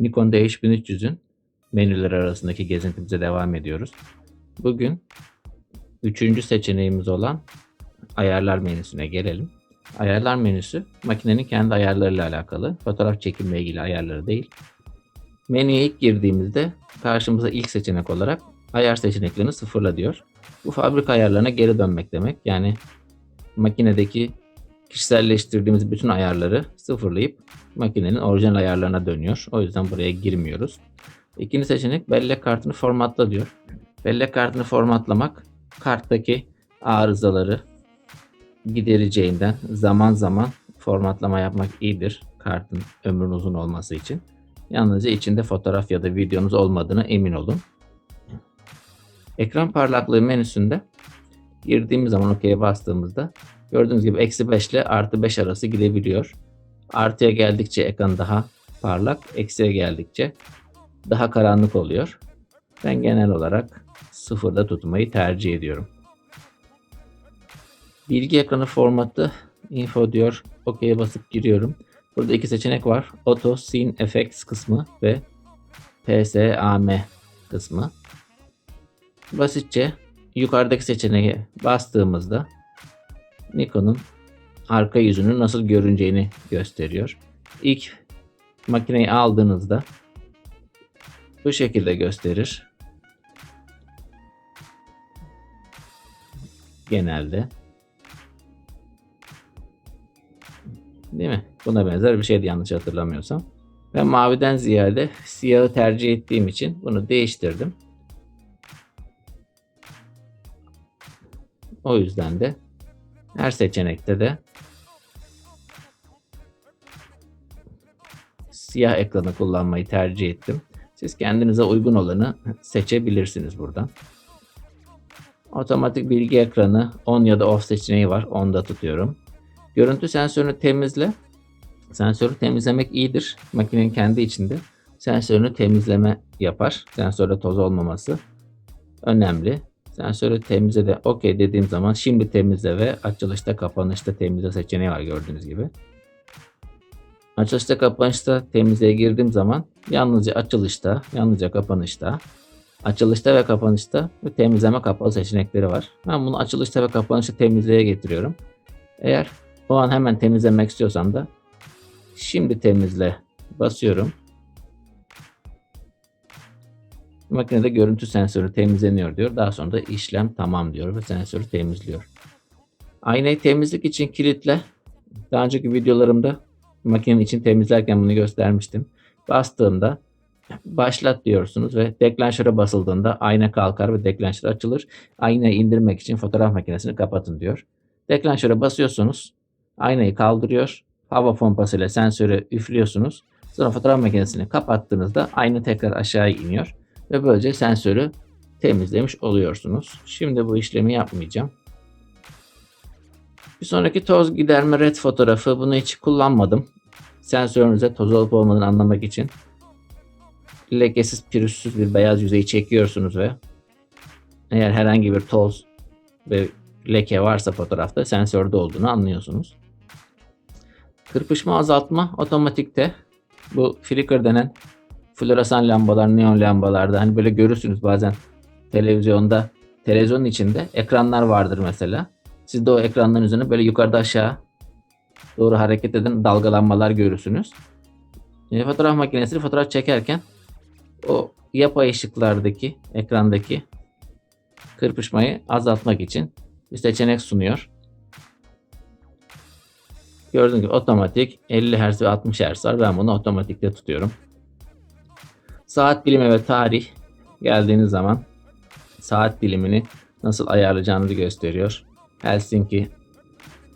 Nikon D5300'ün menüler arasındaki gezintimize devam ediyoruz. Bugün üçüncü seçeneğimiz olan ayarlar menüsüne gelelim. Ayarlar menüsü makinenin kendi ayarlarıyla alakalı. Fotoğraf çekimle ilgili ayarları değil. Menüye ilk girdiğimizde karşımıza ilk seçenek olarak ayar seçeneklerini sıfırla diyor. Bu fabrika ayarlarına geri dönmek demek. Yani makinedeki kişiselleştirdiğimiz bütün ayarları sıfırlayıp makinenin orijinal ayarlarına dönüyor. O yüzden buraya girmiyoruz. İkinci seçenek bellek kartını formatla diyor. Bellek kartını formatlamak karttaki arızaları gidereceğinden zaman zaman formatlama yapmak iyidir. Kartın ömrünün uzun olması için. Yalnızca içinde fotoğraf ya da videonuz olmadığına emin olun. Ekran parlaklığı menüsünde girdiğimiz zaman OK'ye bastığımızda gördüğünüz gibi eksi 5 ile artı 5 arası gidebiliyor. Artıya geldikçe ekran daha parlak, eksiye geldikçe daha karanlık oluyor. Ben genel olarak sıfırda tutmayı tercih ediyorum. Bilgi ekranı formatı info diyor. OK'ye basıp giriyorum. Burada iki seçenek var. Auto Scene Effects kısmı ve PSAM kısmı. Basitçe yukarıdaki seçeneğe bastığımızda Nikon'un arka yüzünün nasıl görüneceğini gösteriyor. İlk makineyi aldığınızda bu şekilde gösterir. Genelde. Değil mi? Buna benzer bir şeydi yanlış hatırlamıyorsam. Ben maviden ziyade siyahı tercih ettiğim için bunu değiştirdim. O yüzden de her seçenekte de siyah ekranı kullanmayı tercih ettim. Siz kendinize uygun olanı seçebilirsiniz buradan. Otomatik bilgi ekranı on ya da off seçeneği var. Onda tutuyorum. Görüntü sensörünü temizle. Sensörü temizlemek iyidir. Makinenin kendi içinde sensörünü temizleme yapar. Sensörde toz olmaması önemli. Sensörü temizle de OK dediğim zaman şimdi temizle ve açılışta kapanışta temizle seçeneği var gördüğünüz gibi. Açılışta kapanışta temizliğe girdiğim zaman yalnızca açılışta, yalnızca kapanışta, açılışta ve kapanışta ve temizleme kapalı seçenekleri var. Ben bunu açılışta ve kapanışta temizliğe getiriyorum. Eğer o an hemen temizlemek istiyorsam da şimdi temizle basıyorum. Makinede görüntü sensörü temizleniyor diyor. Daha sonra da işlem tamam diyor ve sensörü temizliyor. Aynayı temizlik için kilitle. Daha önceki videolarımda makinenin için temizlerken bunu göstermiştim. Bastığımda başlat diyorsunuz ve deklanşöre basıldığında ayna kalkar ve deklanşör açılır. Aynayı indirmek için fotoğraf makinesini kapatın diyor. Deklanşöre basıyorsunuz. Aynayı kaldırıyor. Hava pompasıyla sensörü üflüyorsunuz. Sonra fotoğraf makinesini kapattığınızda ayna tekrar aşağı iniyor. Ve böylece sensörü temizlemiş oluyorsunuz. Şimdi bu işlemi yapmayacağım. Bir sonraki toz giderme red fotoğrafı. Bunu hiç kullanmadım. Sensörünüze toz olup olmadığını anlamak için lekesiz pürüzsüz bir beyaz yüzeyi çekiyorsunuz ve eğer herhangi bir toz ve leke varsa fotoğrafta sensörde olduğunu anlıyorsunuz. Kırpışma azaltma otomatikte bu flicker denen floresan lambalar, neon lambalarda hani böyle görürsünüz bazen televizyonda televizyonun içinde ekranlar vardır mesela. Siz de o ekranların üzerine böyle yukarıda aşağı doğru hareket eden dalgalanmalar görürsünüz. E, fotoğraf makinesi fotoğraf çekerken o yapay ışıklardaki ekrandaki kırpışmayı azaltmak için bir seçenek sunuyor. Gördüğünüz gibi otomatik 50 Hz ve 60 Hz var. Ben bunu otomatikte tutuyorum. Saat dilimi ve tarih geldiğiniz zaman saat dilimini nasıl ayarlayacağınızı gösteriyor. Helsinki,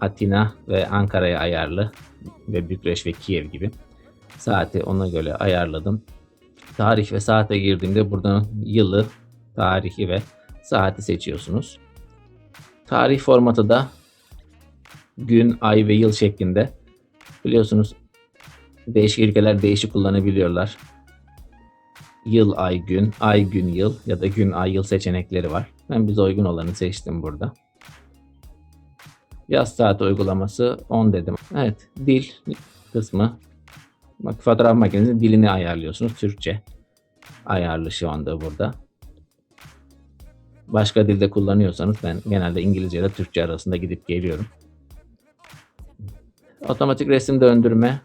Atina ve Ankara'ya ayarlı ve Bükreş ve Kiev gibi. Saati ona göre ayarladım. Tarih ve saate girdiğimde buradan yılı, tarihi ve saati seçiyorsunuz. Tarih formatı da gün, ay ve yıl şeklinde. Biliyorsunuz değişik ülkeler değişik kullanabiliyorlar. Yıl, ay, gün, ay, gün, yıl ya da gün, ay, yıl seçenekleri var. Ben bize uygun olanı seçtim burada. Yaz saati uygulaması 10 dedim. Evet, dil kısmı Bak fotoğraf makinesinin dilini ayarlıyorsunuz. Türkçe ayarlı şu anda burada. Başka dilde kullanıyorsanız ben genelde İngilizce ile Türkçe arasında gidip geliyorum. Otomatik resim döndürme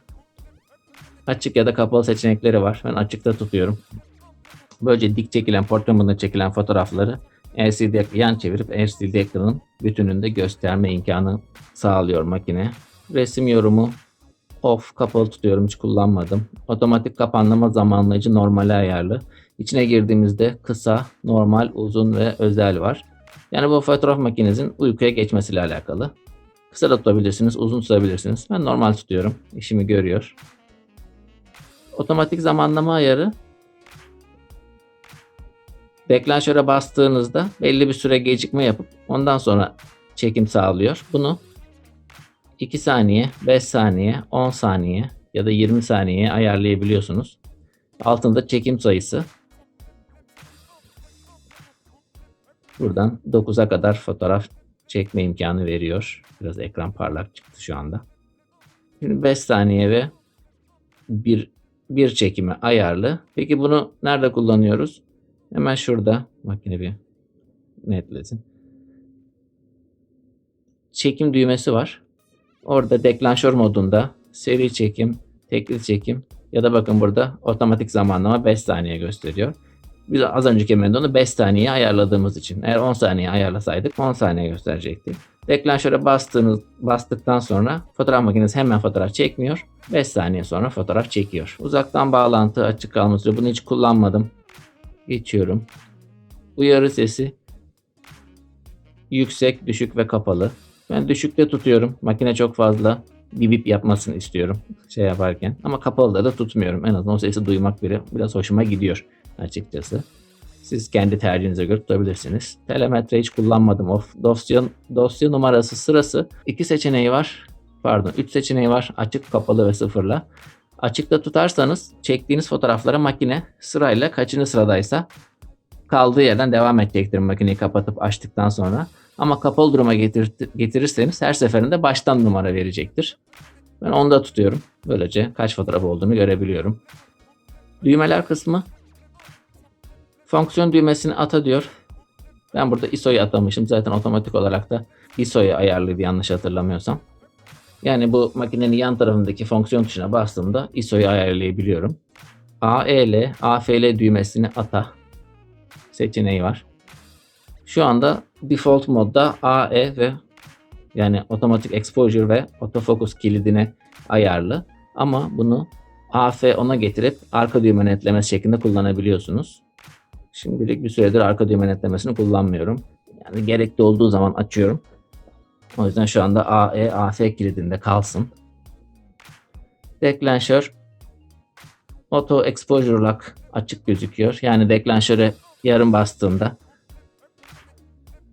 açık ya da kapalı seçenekleri var. Ben açıkta tutuyorum. Böylece dik çekilen, portramında çekilen fotoğrafları LCD yan çevirip LCD ekranın bütününde gösterme imkanı sağlıyor makine. Resim yorumu off kapalı tutuyorum hiç kullanmadım. Otomatik kapanlama zamanlayıcı normale ayarlı. İçine girdiğimizde kısa, normal, uzun ve özel var. Yani bu fotoğraf makinenizin uykuya geçmesiyle alakalı. Kısa da tutabilirsiniz, uzun tutabilirsiniz. Ben normal tutuyorum. İşimi görüyor. Otomatik zamanlama ayarı deklanşöre bastığınızda belli bir süre gecikme yapıp ondan sonra çekim sağlıyor. Bunu 2 saniye, 5 saniye, 10 saniye ya da 20 saniyeye ayarlayabiliyorsunuz. Altında çekim sayısı. Buradan 9'a kadar fotoğraf çekme imkanı veriyor. Biraz ekran parlak çıktı şu anda. Şimdi 5 saniye ve bir, bir çekime ayarlı. Peki bunu nerede kullanıyoruz? Hemen şurada makine bir netlesin. Çekim düğmesi var. Orada deklanşör modunda seri çekim, tekli çekim ya da bakın burada otomatik zamanlama 5 saniye gösteriyor. Biz az önceki menüde onu 5 saniye ayarladığımız için. Eğer 10 saniye ayarlasaydık 10 saniye gösterecekti. Deklanşöre bastığınız, bastıktan sonra fotoğraf makinesi hemen fotoğraf çekmiyor. 5 saniye sonra fotoğraf çekiyor. Uzaktan bağlantı açık kalma süresi. Bunu hiç kullanmadım. Geçiyorum. Uyarı sesi yüksek, düşük ve kapalı. Ben düşükte tutuyorum. Makine çok fazla bip bip yapmasını istiyorum şey yaparken. Ama kapalıda da tutmuyorum. En azından o sesi duymak bile biraz hoşuma gidiyor açıkçası. Siz kendi tercihinize göre tutabilirsiniz. Telemetre hiç kullanmadım. Of, dosya, dosya numarası sırası iki seçeneği var. Pardon, üç seçeneği var. Açık, kapalı ve sıfırla. Açıkta tutarsanız çektiğiniz fotoğraflara makine sırayla kaçıncı sıradaysa kaldığı yerden devam edecektir makineyi kapatıp açtıktan sonra. Ama kapalı duruma getir, getirirseniz her seferinde baştan numara verecektir. Ben onda tutuyorum. Böylece kaç fotoğraf olduğunu görebiliyorum. Düğmeler kısmı fonksiyon düğmesini ata diyor. Ben burada ISO'yu atamışım. Zaten otomatik olarak da ISO'yu ayarlıydı yanlış hatırlamıyorsam. Yani bu makinenin yan tarafındaki fonksiyon tuşuna bastığımda ISO'yu ayarlayabiliyorum. AEL, AFL düğmesini ata seçeneği var. Şu anda default modda AE ve yani Automatic Exposure ve Autofocus kilidine ayarlı. Ama bunu AF ona getirip arka düğme netlemesi şeklinde kullanabiliyorsunuz. Şimdilik bir süredir arka düğme netlemesini kullanmıyorum. Yani gerekli olduğu zaman açıyorum. O yüzden şu anda AE, AF kilidinde kalsın. Deklanşör Auto Exposure Lock açık gözüküyor. Yani deklanşöre yarım bastığımda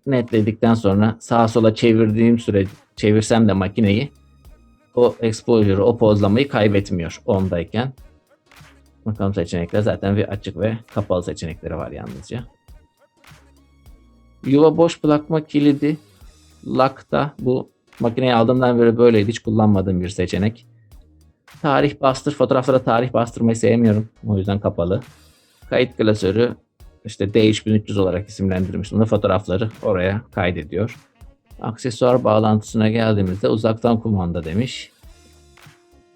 netledikten sonra sağa sola çevirdiğim süre çevirsem de makineyi o exposure'ı, o pozlamayı kaybetmiyor ondayken. Bakalım seçenekler zaten bir açık ve kapalı seçenekleri var yalnızca. Yuva boş bırakma kilidi lock'ta bu makineyi aldığımdan beri böyleydi. Hiç kullanmadığım bir seçenek. Tarih bastır. Fotoğraflara tarih bastırmayı sevmiyorum. O yüzden kapalı. Kayıt klasörü işte D3300 olarak isimlendirmiş. Bunu fotoğrafları oraya kaydediyor. Aksesuar bağlantısına geldiğimizde uzaktan kumanda demiş.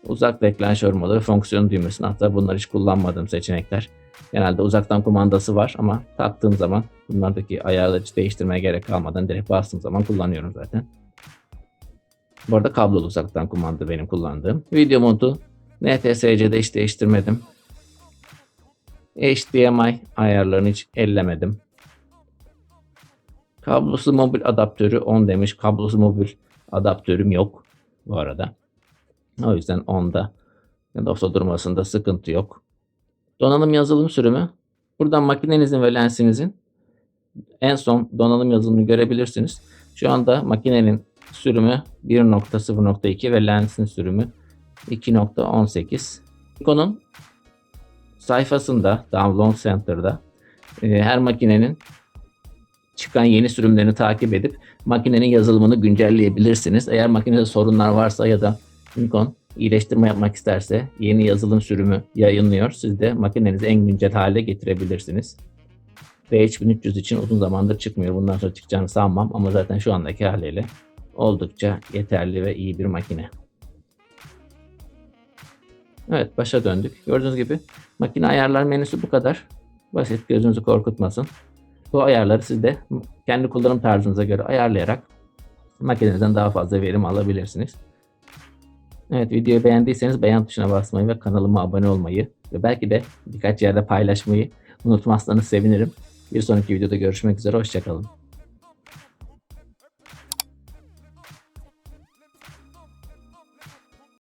Uzak deklanşör modu ve fonksiyon düğmesini hatta bunları hiç kullanmadığım seçenekler. Genelde uzaktan kumandası var ama taktığım zaman bunlardaki ayarları hiç değiştirmeye gerek kalmadan direkt bastığım zaman kullanıyorum zaten. Bu arada kablolu uzaktan kumanda benim kullandığım. Video modu NTSC'de hiç değiştirmedim. HDMI ayarlarını hiç ellemedim. Kablosuz mobil adaptörü 10 demiş. Kablosuz mobil adaptörüm yok bu arada. O yüzden 10'da DOS'a durmasında sıkıntı yok. Donanım yazılım sürümü. Buradan makinenizin ve lensinizin en son donanım yazılımını görebilirsiniz. Şu anda makinenin sürümü 1.0.2 ve lensin sürümü 2.18. Nikon'un sayfasında Download Center'da e, her makinenin çıkan yeni sürümlerini takip edip makinenin yazılımını güncelleyebilirsiniz. Eğer makinede sorunlar varsa ya da Nikon iyileştirme yapmak isterse yeni yazılım sürümü yayınlıyor. Siz de makinenizi en güncel hale getirebilirsiniz. V3300 için uzun zamandır çıkmıyor. Bundan sonra çıkacağını sanmam ama zaten şu andaki haliyle oldukça yeterli ve iyi bir makine. Evet başa döndük. Gördüğünüz gibi makine ayarlar menüsü bu kadar. Basit gözünüzü korkutmasın. Bu ayarları siz de kendi kullanım tarzınıza göre ayarlayarak makinenizden daha fazla verim alabilirsiniz. Evet videoyu beğendiyseniz beğen tuşuna basmayı ve kanalıma abone olmayı ve belki de birkaç yerde paylaşmayı unutmazsanız sevinirim. Bir sonraki videoda görüşmek üzere. Hoşçakalın.